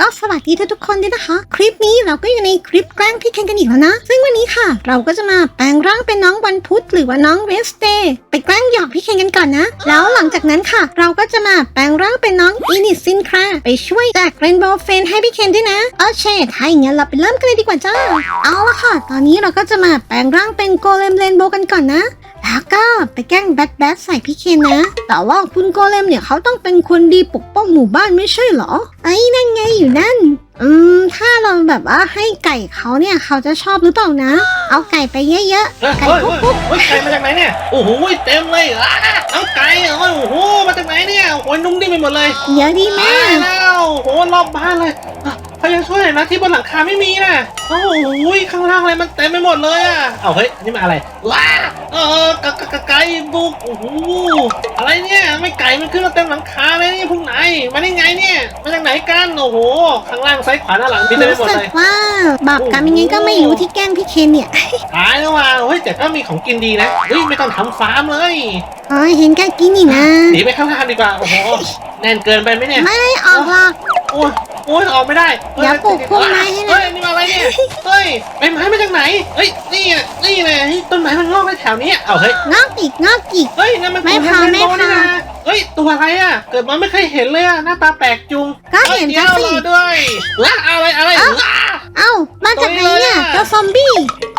ก็สวัสดีทุกคนด้วยนะคะ คลิปนี้เราก็อยู่ในคลิปแกล้งพี่เคนกันอีกแล้วนะ ซึ่งวันนี้ค่ะ เราก็จะมาแปลงร่างเป็นน้องวันพุธหรือว่าน้องเวสเดย์ไปแกล้งหยอกพี่เคนกันก่อนนะ แล้วหลังจากนั้นค่ะ เราก็จะมาแปลงร่างเป็นน้องอินิซินคราไปช่วยแจกเรนโบว์เฟนให้พี่เคนด้วยนะโอเคถ้าอย่างนั้นเราไปเริ่มกันเลยดีกว่าจ้าเอาละค่ะ ตอนนี้เราก็จะมาแปลงร่างเป็นโกเลมเรนโบว์กันก่อนนะ แล้วก็ไปแกล้งแบทแบทใส่พี่เคนนะ แต่ว่าคุณโกเลมเนี่ยเขาต้องเป็นคนดีปกป้องหมู่บ้านไม่ใช่เหรอ ไอ้นั่นไงอยู่นั่น อืม ถ้าเราแบบว่าให้ไก่เขาเนี่ยเขาจะชอบหรือเปล่านะ เอาไก่ไปเยอะเฮ้ยๆ ไก่เฮ้ยปุ๊บเฮ้ยเฮ้ยไก่มาจากไหนเนี่ย โอ้โหเต็มเลยอะเอาไก่โอ้โห มาจากไหนเนี่ย โอ้ยนุ่มดิ้นไปหมดเลยเยอะดีแม่ตายแล้ว โอ้โหรอบบ้านเลยอะ พยายามช่วยหน่อยนะที่บนหลังคาไม่มีนะโอ้โหข้างล่างอะไรมันเต็มไปหมดเลยอะเอาเฮ้ยอันนี่มาอะไรว้าเออกะกะกะไก่บุกโอ้โหอะไรเนี่ยไม่ไก่มันขึ้นมาเต็มหลังคาเลยนี่พวกไหนมาได้ไงเนี่ยมาจากไหนกันโอ้โหข้างล่างซ้ายขวาหน้าหลังมีเต็มไปรู้หมดสึเลกยว่าบาปกรรมยังไงก็ไม่รู้ที่แกล้งพี่เคนเนี่ยตายแล้วว่ะเฮ้ยแต่ก็มีของกินดีนะเฮ้ยไม่ต้องทำฟาร์มเลยอ๋อเห็นแกกินนี่นะหนีไปข้างล่างดีกว่าโอ้โหแน่นเกินไปไหมเนี่ยไม่ออกหรอกโอ้ยโอ้ยออกไม่ได้ฮ้เดี๋ยวปลูกพวกไม้ให้นะ เฮ้ยนี่มาอะไรเนี่ยเฮ้ยใบไม้มาจากไหนเฮ้ยนี่น่ะนี่เลยต้นไม้มันงอกในแถวนี้เอาเฮ้ยงอกอีกงอกอีก เฮ้ยนั่นมันไม่พอตัวไม่เรนโบว์นี่พอนะเฮ้ยตัวอะไรอะเกิดมาไม่เคยเห็นเลยอะหน้าตาแปลกจุงก็เห็นฮ้ยก็เดี๋ยวสิรอด้วยว้าอะไรอะไรว้าเอ้ามาจากไหนเนี่ย ตัวเองเลยอะ เจ้าซอมบี้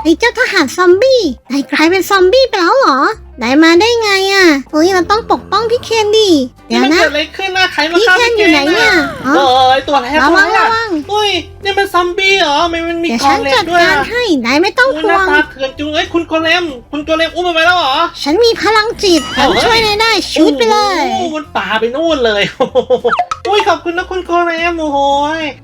ไอ้เจ้าทหารซอมบี้นายกลายเป็นซอมบี้ไปแล้วเหรอ ไหนมาได้ไงอะเฮ้ยเราต้องปกป้องพี่เคนดิ เดี๋ยวมันนะเกิดอะไรขึ้นนะใครมาพี่ฆ่าเคนอยู่ไหนเนี่ยอ๋อเอ้ยตัวอะไรอะระตัววังอะไรระอะวัง อุ้ยนี่มันซอมบี้เหรอไม่มันมีเดี๋ยวกอฉังนเหล็จักดด้วยการอะให้นายไม่ต้องโอ้ยห่หวน้างตาเถื่อนจุงเอ้ยคุณโกเลมคุณโกเลมอุ้มมันไปแล้วเหรอ ฉันมีพลังจิตฉันเอาเฮ้ยช่วยนายได้ชุดไปเลย โอ้โหมันป่าไปนู่นเลยโอ้โหอุ้ยขอบคุณนะคุณโกเลมโอ้โห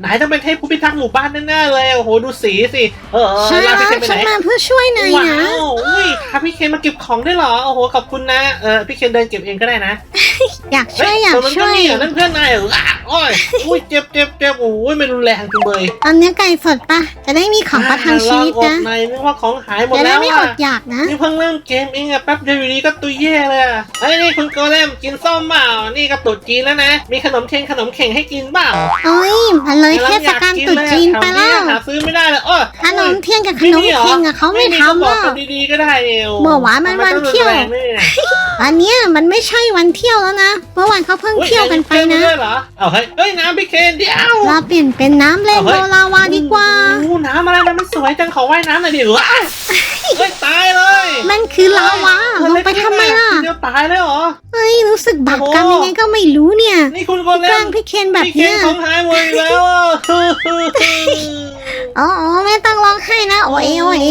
นายต้องเป็นเทพผู้พิทักษ์หมู่บ้านแน่ๆเลย โอ้โห ดูสีสิ เออใช่ลาแล้พี่วเคนไปฉันไหนมาเพื่อช่วยนายว้านะ วอุ้ยพาพี่เคนมาเก็บของได้เหรอ โอ้โห ขอบคุณนะ เออ พี่เคนเดินเก็บเองก็ได้นะอยากช่เฮ้วยยอยากตรงนั้นช่ก็วย มีเหรอนั่นเพื่อนนายเหรออะโอ้ยอุ้ยเจ็บเจ็บเจ็บโอ้ยไม่รุนแรงจังเลยตอนนี้ไก่สดปะจะได้มีของประทังชีวิตอ่านะลองอดในนึกว่าของหายหมดจะได้แล้วไม่ออะดอยากนะ นี่เพิ่งเริ่มเกมเองอะแป๊บเดียวอยู่ดีก็ตุยแย่เลยอะเฮ้ยนี่คุณโกเลมกินส้มเปล่านี่ก็ตรุดจีนแล้วนะ มีขนมเทียนขนมเข่งให้กินเปล่าโอ้ยมันเลยเทศกาลตรุษจีนไปแล้วหาซื้อไม่ได้เลยเออขนมเทียนกับขนมเค็งอะเขาไม่ก็ทำบหรอกอกกันดีๆก็ได้เอวเมื่อวานมันวันเที่ยว อันเนี้ยมันไม่ใช่วันเที่ยวแล้วนะเมื่อวานเขาเพิ่งเที่ยวกันไปนะด้วยเหรอเอาเฮ้ยเฮ้ยน้ำพี่เคนเดี๋ยวเราเปลี่ยนเป็นน้ำเรนโบว์ลาวาดีกว่าโอ้โหน้ำอะไรนะมันสวยจังขอว่ายน้ำหน่อยดิว้าวเฮ้ยตายเลยมันคือลาวาลงไปทำไมล่ะเดี๋ยวตายเลยเหรอเฮ้ยรู้สึกบาปกรรมยังไงก็ไม่รู้เนี่ยนี่คุณโกเลแกล้งมพี่เคนแบบพี่เคนเนี้ยของหายหมดอีกแล้วอะอ๋ออ๋อไม่ต้องร้องไห้นะโอ้ยโอ้ย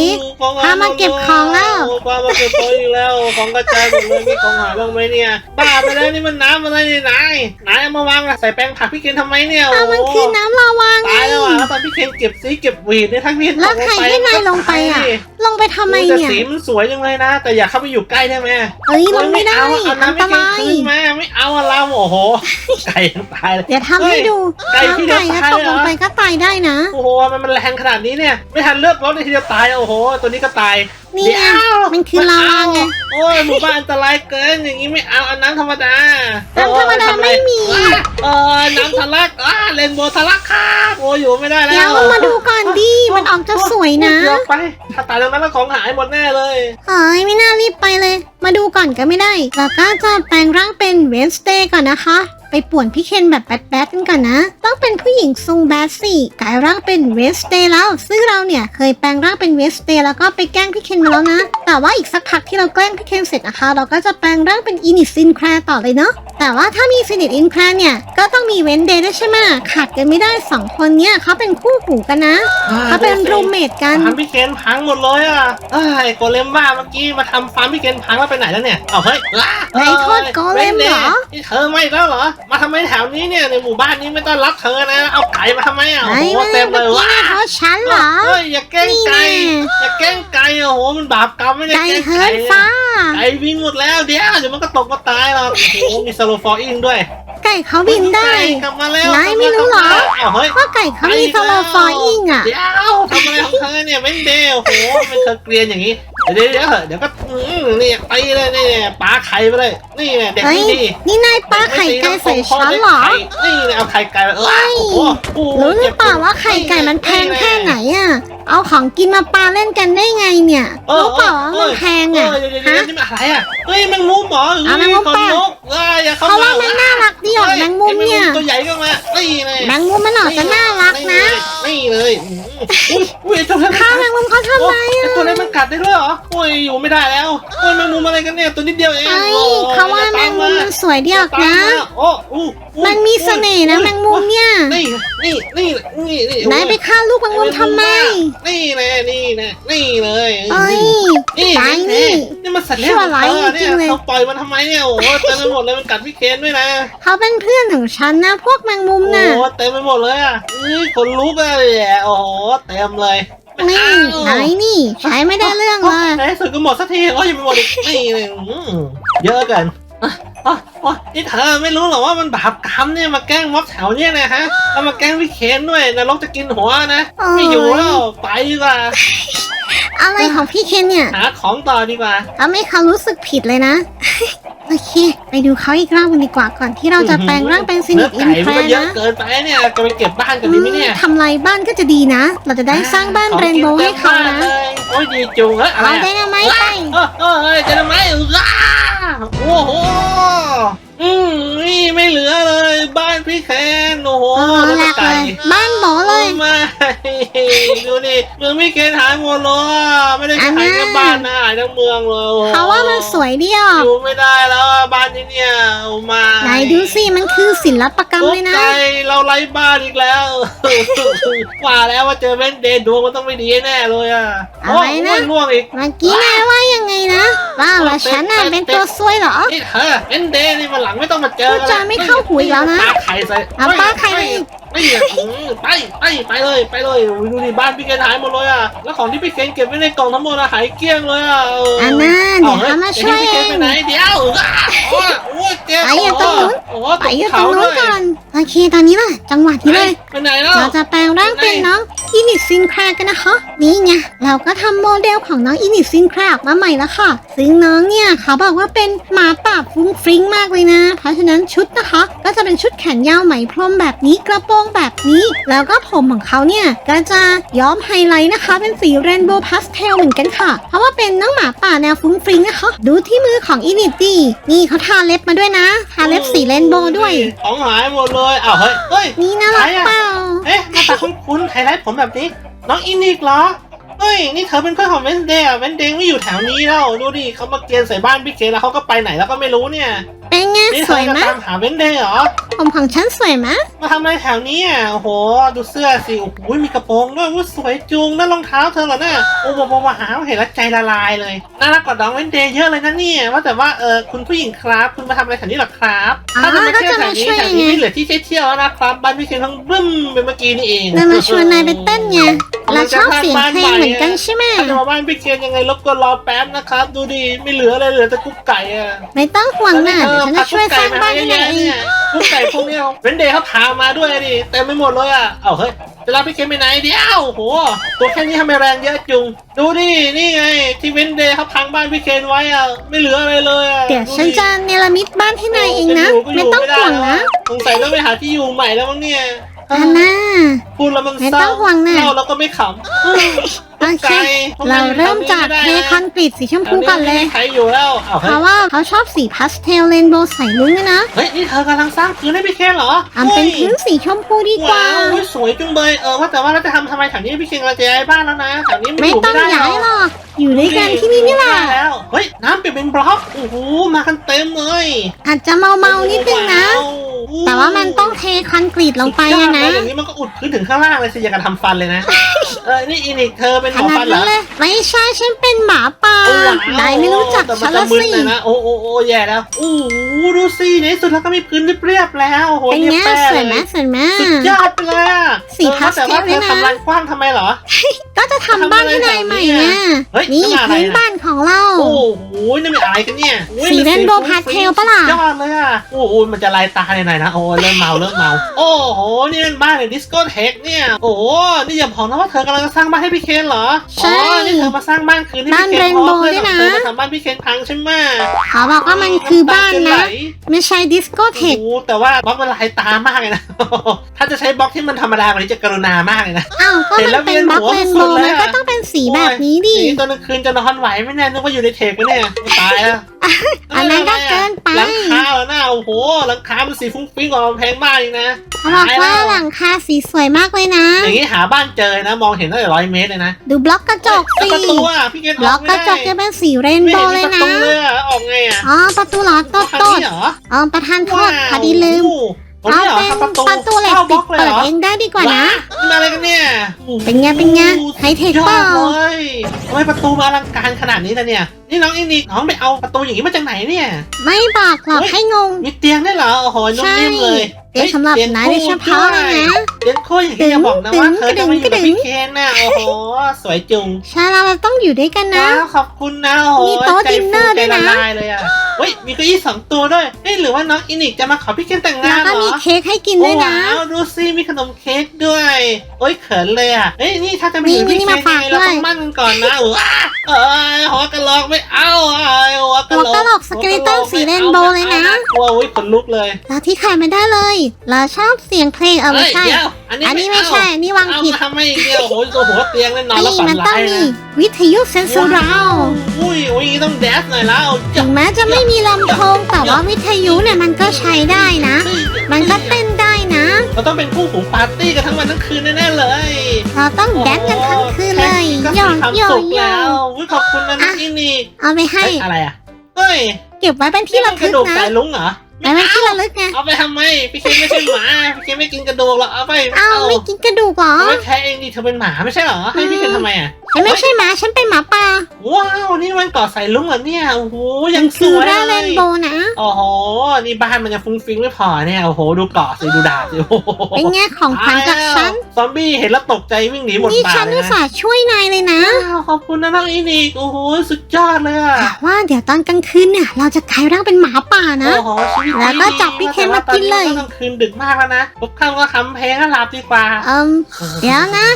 ของหยพามาเก็บของแล้ว พามาเก็บของอีกแล้ว ของกระจายหมดเลยมีของหายบ้างไหมเนี่ยบ้าไปแล้วนี่มันน้ำอะไรเนี่ยนายนายเอามาวางใส่แป้งผักพี่เคนทำไมเนี่ยอ้าวมันคือน้ำลาวาไงตายแล้วอะแล้วตอนพี่เคนเก็บซีเก็บหวีดเนี่ยทั้งพี่เคนแล้วใครให้นายลงไปอะลงไปทำไมแต่เนี่ยสีมันสวยจังเลยนะ แต่อย่าเข้าไปอยู่ใกล้ได้ไหมเฮ้ยลงไม่ได้เอาเอาอันน้ำตพี่เคนรายคืนมาไม่เอาอะเราโอ้โหไก่ยังตายเลย เดี๋ยวทำให้ดูไก่ที่น้ำเดียวไก่นะตายตเลยกเหรลองไปก็ตายได้นะ โอ้โหมันมันแรงขนาดนี้เนี่ย ไม่ทันเลือดรถเลยทีเดียวตายอะโอ้โห ตัวนี้ก็ตายนี่ไงเดี๋ยวมันคือลาวาไงโอ้ยหมู่บ้านอันตรายเกินอย่างนี้ไม่เอาเอาน้ำธรรมดาน้ำธรรมดาโอ้ยทำไม่มีเออน้ำทะลักอ่าเลนโบว์ทะลักครับโอ้ยอยู่ไม่ได้แล้วเดี๋ยวมาดูก่อนดิมันออกจะสวยนะเดี๋ยวไปถ้าตายตรงนั้นแล้วของหายหมดแน่เลยเฮ้ยไม่น่ารีบไปเลย มาดูก่อนก็ไม่ได้แล้วก็จะแปลงร่างเป็นเวนสเ a y ก่อนนะคะ ไปป่วนพี่เคนแบบแบดแบดกันก่อนนะ ต้องเป็นผู้หญิงทรงแบดสิกลายร่างเป็นเวนสเ a y แล้ว ซึ่งเราเนี่ยเคยแปลงร่างเป็นเวนสเ a y แล้วก็ไปแกล้งพี่เคนมาแล้วนะ แต่ว่าอีกสักพักที่เราแกล้งพี่เคนเสร็จนะคะ เราก็จะแปลงร่างเป็นอินิซินแคร์ต่อเลยเนาะ แต่ว่าถ้ามีฟินิชอินแคร์เนี่ยก็ต้องมีเวนเดย์ด้วยใช่ไหมขาดกันไม่ได้สองคนเนี่ยเขาเป็นคู่หูกันนะเขาเป็นรูมเมทกันฟาร์มพี่เคนพังหมดเลยอะเอ้ยโกเลมบ้าเมื่อกี้มาทำฟาร์มพี่เคนพังแล้วไปไหนแล้วเนี่ย เอาเฮ้ยอ้าไหนโทษโกเลมเหรอนี่เธอไม่แล้วเหรอมาทำไมแถวนี้เนี่ยในหมู่บ้านนี้ไม่ต้อนรับเธอนะ เอาไก่มาทำไมอะไหนโอ้โหไม่เต็มเลเมื่อยกี้ว้าไม่เพราะฉันเหรอเฮ้ยอย่าแกล้งไก่นี่แน่อย่าแกล้งไก่โอ้โหมันบาปกรรมไม่ได้ไก่แกล้งเฮิไก่ร์นฟ้าไก่วิ่งหมดแล้วเดี๋ยวเดี๋ยวมันก็ตกมาตายหรอกโอ้โหมีสโลฟอร์อิงด้วย ไก่เขาบินได้ไก่กลับมาแล้วนายไม่รู้เหรอเอาเฮ้ยว่าไก่เขามีสโลฟอร์อิงอะเดี๋ยวทำอะไรของเธอเนี่ยเว้นเดย์โอ้โหเป็นเธอเกลียนอย่างนี้เดี๋ยวเดี๋ยวเดี๋ยวเดี๋ยวก็อืมนี่ไปเลยนี่ปลาไข่ไปเลย นี่เด็กเฮ้ยนี่ดีนี่นายปลาไข่ไก่ใส่ฉันเหรอนี่เอาไข่ไก่เออโอ้โหรู้หรือเปล่าว่าไข่ไก่มันแพงแค่ไหนอะเอาของกินมาปาเล่นกันได้ไงเนี่ยรู้เปล่าว่ามันแพงอะเเดี๋ยวเดี๋ยวฮะนี่มันอะไรอะเฮ้ยแมงมุมเหรอเอาแมงมุมคนป่ะนกเอ้ยอย่าเข้าเพราะมาว่ามันน่ารักดีออกแมงมุมเนี่ยไอ้แมงตัวใหญ่ก็มา นี่เลยแมงมุมมันออกจะน่ารักนะ นี่เลยอุ้ยอุ้ยเจ้าแมงมุมข้าวแมงมุมเขาทำไมไอ้อะตัวนี้มันกัดได้ด้วยเหรอโอ้ยอยู่ไม่ได้แล้วโอ้ยแมงมุมอะไรกันเนี่ยตัวนิดเดียวเองเอ้ยโอ้ยเขาว่าแมงมุมมันสวยดีออกนะโอ้อู้อู้มันมีเสน่ห์นะแมงมุมเนี่ย นี่นี่นี่นี่นี่นายไปฆ่าลูกแมงมุมทำไม นี่แน่นี่แน่นี่เลยเอ้ยนี่ตายนี่นี่มันสัตว์เลี้ยงชั่วร้ายเออเนี่จริงๆเลยเขาปล่อยมันทำไมเนี่ยโอ้โหเต็มไปหมดเลยมันกัดพี่เคนด้วยนะเขาเป็นเพื่อนของฉันนะ พวกแมงมุมโอ้น่ะ โหเต็มไปหมดเลยอะนี่คนลุกอะแหละโอ้โหเต็มเลยนี่นายนี่ใช้ไม่ได้เรื่องเลยในที่สุดก็หมดสักทีโอ้ยยังไม่หมดอีกนี่เลยอืมเยอะเกันอะอะอะนี่เธอไม่รู้หรอว่ามันบาปกรรมเนี่ยมาแกล้งม็อบแถวเนี่ยนะฮะแล้วมาแกล้งพี่เคนด้วยนรกจะกินหัวนะ ไม่อยู่แล้วไปดีกว่าอะไรของพี่เคนเนี่ยหาของต่อดีกว่าทำให้เขารู้สึกผิดเลยนะโอ เค ไปดูเขาอีกรอบกันดีกว่าก่อนที่เราจะแปลงร่างเป็นซินิเนื้ออินไก่แพมันรก็เยอะนะเกินไปเนี่ยจะไปเก็บบ้านกันดีไหมเนี่ยทำลายบ้านก็จะดีนะ เราจะได้สร้างบ้านเรนโบว์ให้เขานะโอ้ยดีจุงเฮ้ยอะไรเอาอะได้นะไหมไปเออเออเออเจะทำไมอ้าโอ้โห อืมนี่ไม่เหลือเลย บ้านพี่แคนโอ้โหเออแล้วแหลก็กเลไก่ย บ้านหมอเลย ไม่ดูดิเมืองพี่เคนหายหมดเลยอะไม่ได้อันหายน่าแค่บ้านนะหายทั้งเมืองเลยโอ้โหเขาว่ามันสวยดีออกอยู่ไม่ได้แล้วอะบ้านที่เนี่ยเอามาไหนดูสิมันคือศิลปกรรมเลยนะ ตกใจเราไร้บ้านอีกแล้วว่าแล้วว่าเจอเว้นเดย์ดวงมันต้องไม่ดีแน่เลยอะอะไรนะ โยล่วงอีก เมื่อกี้นายว่ายังไงนะว่าว่าฉันน่ะเป็นตัวซวยเหรอ นี่เธอเว้นเดย์นี่มันหลังไม่ต้องมาเจอพูดจาไม่เข้าหูอีกแล้วนะปาไข่ใส่เอาปลาไข่ไปไม่ไม่อืมไปไปไปเลยไปเลยดูดิบ้านพี่เกณหายหมดเลยอะแล้วของที่พี่เกณเก็บไว้ในกล่องทั้งหมดอะหายเกลี้ยงเลยอะเอันน่าเดี๋ยวฮ้เขามาช่วยพี่เอเกณงไปไหนเดี๋ยวอะโอ้ยโอ้ยเจ๊ไปอยู่ตรงนู้นโอ้โหไปอยู่ตเขารงนู้นด้วยก่อนโอเคตอนนี้ล่ะจังหวะที่เลยไปไหนแล้วเราจะแปลงร่างเป็นน้องอินิซินแครกันนะคะนี่ไงเราก็ทำโมเดลของน้องอินิซินแครออกมาใหม่แล้วค่ะ ซึ่งน้องเนี่ยเขาบอกว่าเป็นหมาป่าฟรุ้งฟริ้งมากเลยนะ เพราะฉะนั้นชุดนะคะ ก็จะเป็นชุดแขนยาวไหมพรมแบบนี้กระโปรงแบบนี้ แล้วก็ผมของเขาเนี่ยก็จะย้อมไฮไลท์นะคะ เป็นสีเรนโบว์พาสเทลเหมือนกันค่ะ เพราะว่าเป็นน้องหมาป่าแนวฟรุ้งฟริ้งนะคะ ดูที่มือของอินิตี้นี่เขาทาเล็บมาด้วยนะทาเล็บสีเรนโบว์ด้วย ของหายหมดเลยอ้าวเฮ้ยเฮ้ยนี่น่ารักเปล่าเอ๊ะหน้าตาคุ้นๆไฮไลท์ผมแบบนี้ น้องอินิกเหรอเฮ้ย นี่เธอเป็นเพื่อนของเวนเดย์อะเวนเดย์ไม่อยู่แถวนี้แล้ว ดูดิเขามาเกณฑ์ใส่บ้านพี่เคแล้วเขาก็ไปไหนแล้วก็ไม่รู้เนี่ย เป็นไงนี่สเธวอยจะไหมตามหาเวนเดย์เหรอ ผมของฉันสวยไหม มาทำอะไรแถวนี้อะโอ้โห ดูเสื้อสิ โอ้โห มีกระโปรงด้วยว่าสวยจุงนั่นรองเท้าเธอเหรอเนี่ยโอ้โหโหหาเห็นแล้วใจละลายเลย น่ารักกว่าน้องเวนเดย์เยอะเลยนะเนี่ย ว่าแต่ว่าเออคุณผู้หญิงครับ คุณมาทำอะไรแถวนี้หรอครับ ถ้าจะมาเที่ยวแถวนี้แถวนี้ไม่เหลือที่เที่ยวแล้วนะครับ บ้านพี่เคนทั้งบึ้มไปเมื่อกี้นี่เองเลยมาชวนนายไปเต้นไงเราชอบเสียงเพลงเหมือนกันใช่ไหมถ้าจะมาบ้านพี่เคนยังไงรบกวนรอแป๊บนะครับ ดูดิไม่เหลืออะไรเหลือแต่กุ๊กไก่อะไม่ต้องห่วงนะเดี๋ยวฉันจะช่วยสร้างบ้านให้นายเองกุ๊กไก่พวกนี้เป็นเดย์เขาพามาด้วยดิเต็มไปหมดเลยอะ เอาเฮ้ยจะรับพี่เคนไปไหนเดี๋ยวโห ตัวแค่นี้ทำไมแรงเยอะจุง ดูดินี่ไงที่เวนเดย์เขาพังบ้านพี่เคนไว้อะไม่เหลืออะไรเลยอะเดี๋ยวฉันจะเนรมิตบ้านให้นายเองนะก็ยู่ไม่ต้องด้ห่วงนะสงสัยต้องไปหาที่อยู่ใหม่แล้วมั้งเนี่ยอันน่าพูดแล้วมันไม่เศร้าต้องห่วงนะเศร้าแล้วก็ไม่ขำโอเค เราเริ่มจากเทคอนกรีตสีชมพูก่อนเลย ใครอยู่แล้วเอาเพเฮ้ยราะว่าเขาชอบสีพาสเทลเรนโบว์ใส่ลุ้งด้วยนะเฮ้ย นี่เธอกำลังสร้างพื้นให้พี่เคนเหรอทำเป็นพื้นสีชมพูดีกว่าว้าวสวยจุงเบยเออว่าแต่ว่าเราจะทำทำไมแถวนี้พี่เคนเราจะย้ายบ้านแล้วนะแถวนี้มันไม่อยู่ต้ไม่องได้ย้ายหรอก อยู่ด้วยกันที่นี่นี่แหละได้แล้วเฮ้ยน้ำเปลี่ยนเป็นบล็อกโอ้โหมากันเต็มเลยอาจจะเมาเมาๆนิดนึงนะ ว้าวแต่ว่ามันต้องเทคอนกรีตลงไปสุดยออะดเลนะยอย่างนี้มันก็อุดพื้นถึงข้างล่างเลยสิอย่างกับทำฟันเลยนะ เออนี่อินิกเธอเป็นหขมอนาฟัดนเหรนั้อนเลยไม่ใช่ฉันเป็นหมาป่าโอ้ว้าวนายไม่รู้จักแต่มัฉันจะละมึนสิ เลยนะโอ้โอ้โอ้แย่แล้วโอ้โหดูสิในที่สุดแล้วก็มีพื้นเรียบๆแล้วโอ้โหเป็นไงเรียบแป้สวยไหมเลยสวยไหม สุดยอดไปเลยอะสีเออพาสแต่เทว่าลเธเลยอนะ ทำลานกว้างทำไมเหรอ ก็จะทำบ้านให้นายใหม่เนี่ยเฮ้ยนี่นี่อะไรพื้นนะบ้านของเรา โอ้โหนี่มันอะไรกันเนี่ยอุ๊ยสีมันเรนโบว์ฟุ้งพาสเทลปะล่ะสุดยอดเลยอะโอ้โหมันจะลายตาในไหนนะโอ้ยเริ่มเมาเริ่มเมา โอ้โหนี่เป็นบ้านในดิสโก้เทคเนี่ย โอ้โหนี่อย่าบอกนะว่าเธอกำลังจะสร้างบ้านให้พี่เคนเหรอใช่อ๋อนี่เธอมาสร้างบ้านคืนให้บ้านพี่เคนเรนโบว์พอด้วยนะเพื่อเธอมาทำบ้านพี่เคนพังใช่ไหมเขาบอกว่ามันคือบ้านนะำตจไหลไม่ใช่ดิสโกเทโอ้คโหแต่ว่าบล็อกมันลายตามากเลยนะ ถ้าจะใช้บล็อกที่มันธรรมดากว่านี้จะกรุณามากเลยนะ อ้าวก็เห็นแล้มัวนเป็นบล็อกเวีเรยนนหัโบวว์สุดเลยมันอะ ก็ต้องเป็นสีแบบนี้ดิอย่างนี้ตอนกลางคืนจะนอนไหวไหมเนี่ยนึกว่าอยู่ในเทคกันเนี่ยตายแล้ว อันนั้นก็เกินไปหลังคาแล้วนะโอ้โหหลังคามันสีฟุ้งฟิ้งกว่ามันแพงมากเลยนะเขาบอกว่าหลังคาสีสวยมากเลยนะ อย่างนี้หาบ้านเจอนะ มองเห็นตั้งแต่ร้อยเมตรเลยนะ ดูบล็อกกระจกเฮ้ยสิแล้วประตูอะพี่เกดบล็อกกระจกจะเป็นสีเรนไม่โบเห็นว์มีเลยนะประตูเลยอะออกไงอะอ๋อประตูเหรอโตทางโตนี้เหรออ๋อประธานโทษพอดีลืมโอ้โหเอานี่เหรอเป็นทำประตูประตูเหล็กข้าบปิล็ดอกลยเปิดหรเองได้ดีกว่านะว้นี่มาอะไรกันเนี่ยโอ้โหเป็นไงเป็นไงไฮเทคเปล่าสุดยอดเลยทำไมประตูมาอลังการขนาดนี้นะเนี่ยนี่น้องอินนี่น้องไปเอาประตูอย่างนี้มาจากไหนเนี่ย ไม่บอกหรอกเฮ้ยให้งง มีเตียงได้วยเหรอ โอ้โหนุ่มนิ่มเลยเตียงสำหรับนายโดยเฉพาะเลยนะเตียงคู่อย่างที่อย่าบอกนะว่าเธอจะมาอยู่กับพี่เคนน่ะโอ้โห สวยจุงใช่แล้วเราต้องอยู่ด้วยกันนะว้าวขอบคุณนะโอ้โหมีโต๊ะใจดินเนฟูอร์ใจด้วยละนะลายเลยอะเฮ้ยมีเก้าอี้สองตัวด้วยเฮ้ยหรือว่าน้องอินิกจะมาขอพี่เคนแต่งแล้งาวนเหรก็อมีเค้กให้กินด้วยนะโอ้ว้าวดูสิมีขนมเค้กด้วยโอ้ยเขินเลยอะเฮ้ยนี่ถ้าจะมาอยู่นี่พี่นี่เคนมาฝากยังไงเราด้วยต้องมั่นกันก่อนนะเออเออหัวกะโหลกไม่เอาเอ้ยหัวกะโหลหัวกะโหลกสเกเลตันสีเรนโบว์เลยนะ กลัวอุ้ยขนลุกเลยแล้วที่ขายไม่ได้เลย เราชอบเสียงเพลงเออไม่ใช่ เฮ้ยเดี๋ยวอันนี้อันนี้ไม่เอาใช่อันนี้วางเอาผิดมาทำไมเดียวโอ้โหตัวหัวเตียงแน่นอนแล้วนี่ฝันมันต้อร้างยมีนะวิทยุเซนเซอร์ราวอุ้ยอุ้ยต้องแดสหน่อยแล้วถึงแม้จะไม่มีลำโพงแต่ว่าวิทยุเนี่ยมันก็ใช้ได้นะ มันก็เต้นได้นะ เราต้องเป็นคู่หูปาร์ตี้กันทั้งวันทั้งคืนแน่ๆเลย เราต้องแดนกันทั้ง คืนเลยก็โยมีความโยสุขโยแล้วอุ้ยขอบคุณนะน้องอะอินี่เอาไปให้เฮ้ยอะไรอะเฮ้ยเก็บไว้เป็นที่ระกทึระกดูกนะสายลุงเหรอ ไว้เป็นที่ระลึกไงเอาไปทำไม พี่เคนไม่ใช่หมา พี่เคนไม่กินกระดูกหรอกเอาไปเอาไม่กินกระดูกเหรอ เอาไม่แค่เองดิเธอเป็นหมาไม่ใช่เหรอให้พี่เคนทำไมอะ ฉันไม่ใช่หมาฉันเป็นหมาป่าว้าวนี่มันเกาะสายลุงเหรอเนี่ยโอ้โหยัมังนสคือวยร่าเลเรยนโบว์นะ โอ้โหนี่บ้านมันยังฟุ้งฟิ้งไม่พอเนี่ยโอ้โหดูเกาะสิดูดาบสิโอ้โหเป็นไงของขวัญจากฉันซอมบี้เห็นแล้วตกใจวิ่งหนีหมดนี่ป่าฉันเลอุยตนะส่าห์ช่วยนายเลยนะว้าวขอบคุณนะน้องอินิกโอ้โหสุดยอดเลยอะแต่ว่าเดี๋ยวตอนกลางคืนเนี่ย เราจะกลายร่างเป็นหมาป่านะ โอ้โหชีวิตแล้วก็จับพี่เคนมากินเลย แต่ว่าตอนนี้ก็กลางคืนดึกมากแล้วนะพบค่ำก็คำเพลงก็หลับดีกว่า เอิมเดี๋ยวนะ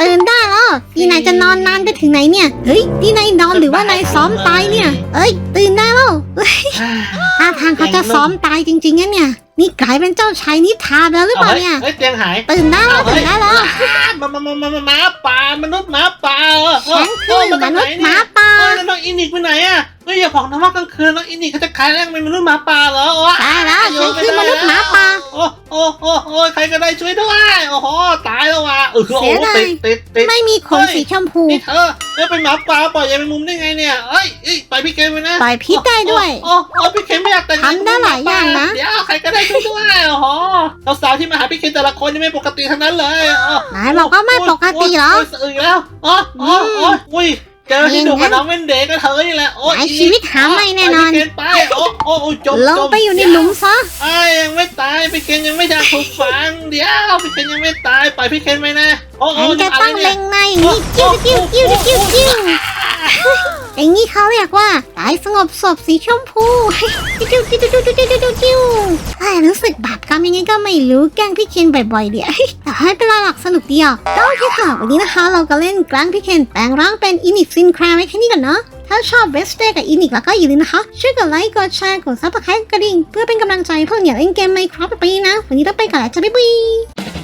ตื่นได้แล้วพี่นายจะนอนนานไปถึงไหนเนี่ย เฮ้ยพี่นายนอนหรือว่านายซ้อมตายเนี่ย เอ้ย ตื่นได้แล้วเฮ้ยท่าทางเขาจะซ้อมตายจริงๆนะเนี่ย นี่กลายเป็นเจ้าชายนิทราแล้วหรือเปล่าเนี่ย เฮ้ยเตียงหาย ตื่นได้แล้วตื่นได้แล้วมามามามามาหมาป่ามนุษย์หมาป่าเออฉันคือมนุษย์หมาป่าเออแล้วน้องอินิกไปไหนอะเฮ้ยอย่าบอกนะว่ากลางคืนน้องอินิกเขาจะคลายร่างเป็นมนุษย์หมาป่าเหรอโอ้ใช่แล้วฉันคือมนุษย์หมาป่า โอ้โอ้โอ้โอ้ใครก็ได้ช่วยด้วย โอ้โหตายแล้วว่ะ เออโอ้เสียโหดายติดติดติดไม่มีขนสีชมพูนี่เธอเอ้ยเป็นหมาป่าปล่อยยายเป็นมุมได้ไงเนี่ยเอ้ยเอ้ยปล่อยพี่เคนไปนะปล่อยพิษได้ด้วยโอ้โอ้พี่เคนไม่อยากแต่งงานทำได้หลายอย่างนะเดี๋ยวใครก็ได้ช่วยด้วยโอ้โหสาวๆที่มาหาพี่เคนแต่ละคนนี่ไม่ปกติทั้งนั้นเลยอ๋อนายบอกว่าไม่ปกติเหรอโยสะอึกแล้วอ๋ออ๋ออ๋ออุ้ย เจอที่ดูกับน้องเวนเดย์ก็เธอนี่แหละ โอ้ยหลายชีวิตหาไม่แน่นอนปล่ยพี่เคนไปโอ้โอ้โอ้จมลงจมไปอยู่ในหลุมซะไอ้ยยังไม่ตายพี่เคนยังไม่ได้ถูกฝังเดี๋ยวพี่เคนยังไม่ตายปล่อยพี่เคนไปนะ โอ้ฉัโอ้นจะนี่ต้องอะไรเล็เนี่ยงในอย่างนี้จิ้วจิ้วจิ้วจิ้วจิ้ว ไอ้นี่เขาเรียกว่าสายสงบศพสีชมพูจิ้วจิ้วจิ้วจิ้วจิ้วจิ้วใช่รู้สึกบาปกรรมยังไงก็ไม่รู้แกล้งพี่เคนบ่อยๆเดียวแต่ให้เป็นหลักสนุกดีอะก็โอเคค่ะวันนี้นะคะ เราก็เล่นแกล้งพี่เคนแปลงร่างเป็นอินิฟินแคราไว้แค่นี้ก่อนเนาะถ้าชอบเวสเดย์กับอินิกแล้วก็อย่าลืมนะคะ ช่วยกดไลค์ กดแชร์ กดซับสไครต์กระดิ่ง เพื่อเป็นกำลังใจเพื่ออยากเล่นเกมไมครับไปนะ วันนี้ต้องไปก่อนแล้วจ้าบ๊ายบาย